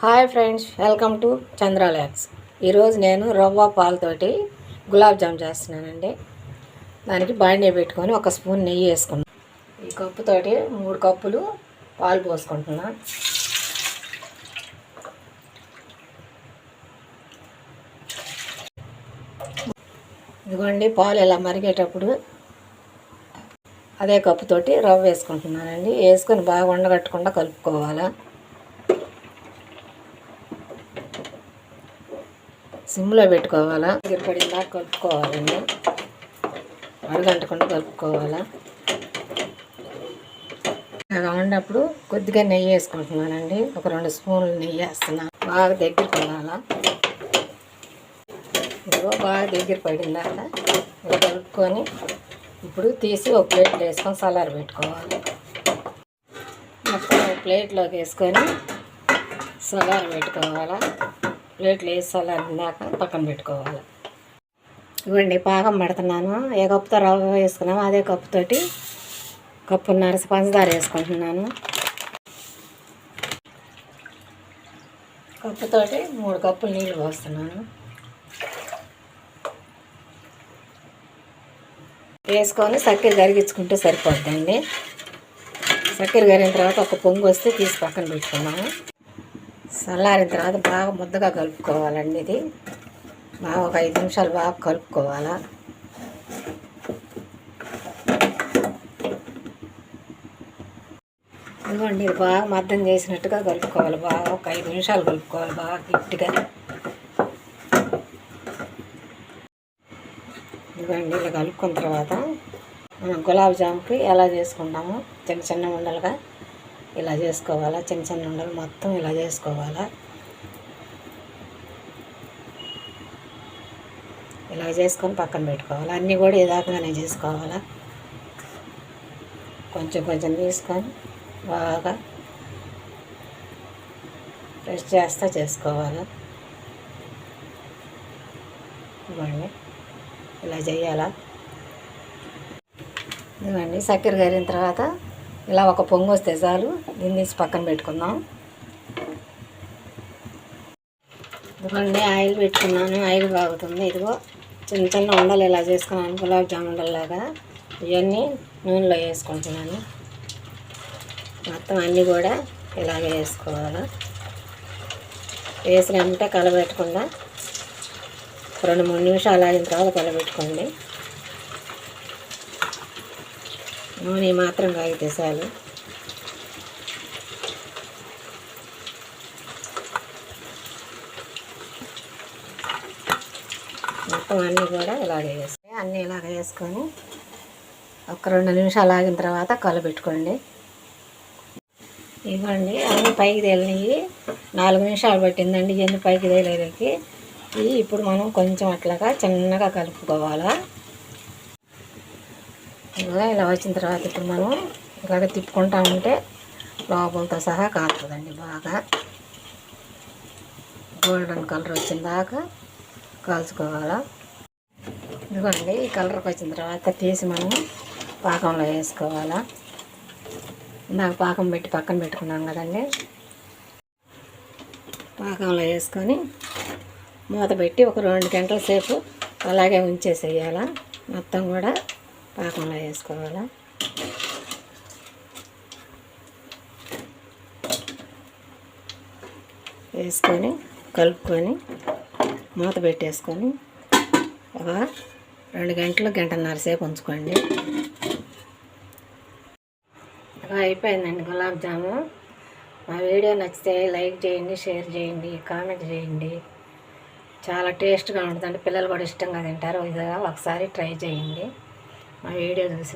Hi friends welcome to చంద్రాలయాక్స్ ఈరోజు నేను రవ్వ పాలతోటి గులాబ్ జామ్ చేస్తున్నానండి. దానికి బాండీ పెట్టుకొని ఒక స్పూన్ నెయ్యి వేసుకున్నాను ఈ కప్పుతోటి మూడు కప్పులు పాలు పోసుకుంటున్నా. ఇదిగోండి పాలు ఇలా మరిగేటప్పుడు అదే కప్పుతోటి రవ్వ వేసుకుంటున్నానండి. వేసుకొని బాగా ఉండగట్టకుండా కలుపుకోవాలా. సిమ్లో పెట్టుకోవాలా? పడిందా కలుపుకోవాలండి అడుగంటకుండా కలుపుకోవాలా? అలా ఉన్నప్పుడు కొద్దిగా నెయ్యి వేసుకుంటున్నానండి. ఒక రెండు స్పూన్లు నెయ్యి వేస్తున్నా. బాగా దగ్గర పడాలా? ఇదిగో బాగా దగ్గర పడిందా ఇలా కలుపుకొని ఇప్పుడు తీసి ఒక ప్లేట్లో వేసుకొని సలార్ పెట్టుకోవాలి. మొత్తం ఒక ప్లేట్లోకి వేసుకొని సలార్ పెట్టుకోవాలా? ప్లేట్లు వేసాలి అన్నాక పక్కన పెట్టుకోవాలి. ఇవ్వండి పాకం పెడుతున్నాను. ఏ కప్పుతో రవ్వ వేసుకున్నాము అదే కప్పుతోటి కప్పున్నర పంచదార వేసుకుంటున్నాను. కప్పుతోటి మూడు కప్పులు నీళ్ళు పోస్తున్నాను. వేసుకొని చక్కెర కరిగించుకుంటే సరిపోద్దండి. చక్కెర కరిగిన తర్వాత ఒక పొంగు వస్తే తీసి పక్కన పెట్టుకున్నాము చల్లారిన తర్వాత బాగా ముద్దగా కలుపుకోవాలండి ఇది. బాగా ఒక ఐదు నిమిషాలు బాగా కలుపుకోవాలా. ఇదిగోండి ఇది బాగా మద్దం చేసినట్టుగా కలుపుకోవాలి. బాగా ఒక ఐదు నిమిషాలు కలుపుకోవాలి బాగా గట్టిగా. ఇదిగోండి ఇలా కలుపుకున్న తర్వాత మనం గులాబ్ జాముకి ఎలా చేసుకుంటామో చిన్న చిన్న ఉండలుగా ఇలా చేసుకోవాలా చిన్న చిన్న ఉండలు మొత్తం ఇలా చేసుకోవాలా. ఇలా చేసుకొని పక్కన పెట్టుకోవాలి. అన్నీ కూడా ఇదాకగానే చేసుకోవాలా. కొంచెం కొంచెం తీసుకొని బాగా ఫ్రెష్ చేస్తా చేసుకోవాలి. ఇవ్వండి. ఇలా చేయాలా. ఇవ్వండి. చక్కెర కరిగిన తర్వాత ఇలా ఒక పొంగు వస్తే చాలు. దీన్ని తీసి పక్కన పెట్టుకుందాం. ఇదిగోండి ఆయిల్ పెట్టుకున్నాను. ఆయిల్ బాగుతుంది. ఇదిగో చిన్న చిన్న ఉండలు ఇలా చేసుకున్నాను. గులాబ్ జామ్ ఉండలాగా ఇవన్నీ నూనెలో వేసుకుంటున్నాను. మొత్తం అన్నీ కూడా ఇలాగే వేసుకోవాలి. వేసినంటే కలబెట్టకుండా రెండు మూడు నిమిషాలు ఆగిన తర్వాత కలబెట్టుకోండి. నూనె మాత్రం కాగితే చాలు. మొత్తం అన్నీ కూడా ఇలాగే వేస్తాయి అన్నీ ఇలాగ వేసుకొని ఒక రెండు నిమిషాలు ఆగిన తర్వాత కలబెట్టుకోండి ఇవ్వండి. అన్నీ పైకి తేలినవి నాలుగు నిమిషాలు పట్టిందండి. ఎన్ని పైకి తేలేదానికి? ఇప్పుడు మనం కొంచెం అట్లాగా చిన్నగా కలుపుకోవాలా? ఇలా ఇలా వచ్చిన తర్వాత ఇప్పుడు మనం ఇలాగ తిప్పుకుంటా ఉంటే లోపలతో సహా కాలుతుందండి బాగా. గోల్డెన్ కలర్ వచ్చిన దాకా కాల్చుకోవాలా. ఇదిగోండి ఈ కలర్కి వచ్చిన తర్వాత తీసి మనం పాకంలో వేసుకోవాలా. ఇందాక పాకం పెట్టి పక్కన పెట్టుకున్నాం కదండి. పాకంలో వేసుకొని మూత పెట్టి ఒక రెండు గంటల సేపు అలాగే ఉంచేసేయాలా. మొత్తం కూడా పాకంలో వేసుకోవాలా వేసుకొని కలుపుకొని మూత పెట్టేసుకొని ఒక రెండు గంటలు గంటన్నర సేపు ఉంచుకోండి. అయిపోయిందండి గులాబ్ జాము. మా వీడియో నచ్చితే లైక్ చేయండి షేర్ చేయండి కామెంట్ చేయండి. చాలా టేస్ట్గా ఉంటుందండి. పిల్లలు కూడా ఇష్టంగా తింటారు. ఇదిగా ఒకసారి ట్రై చేయండి. మా వీడియో చూసి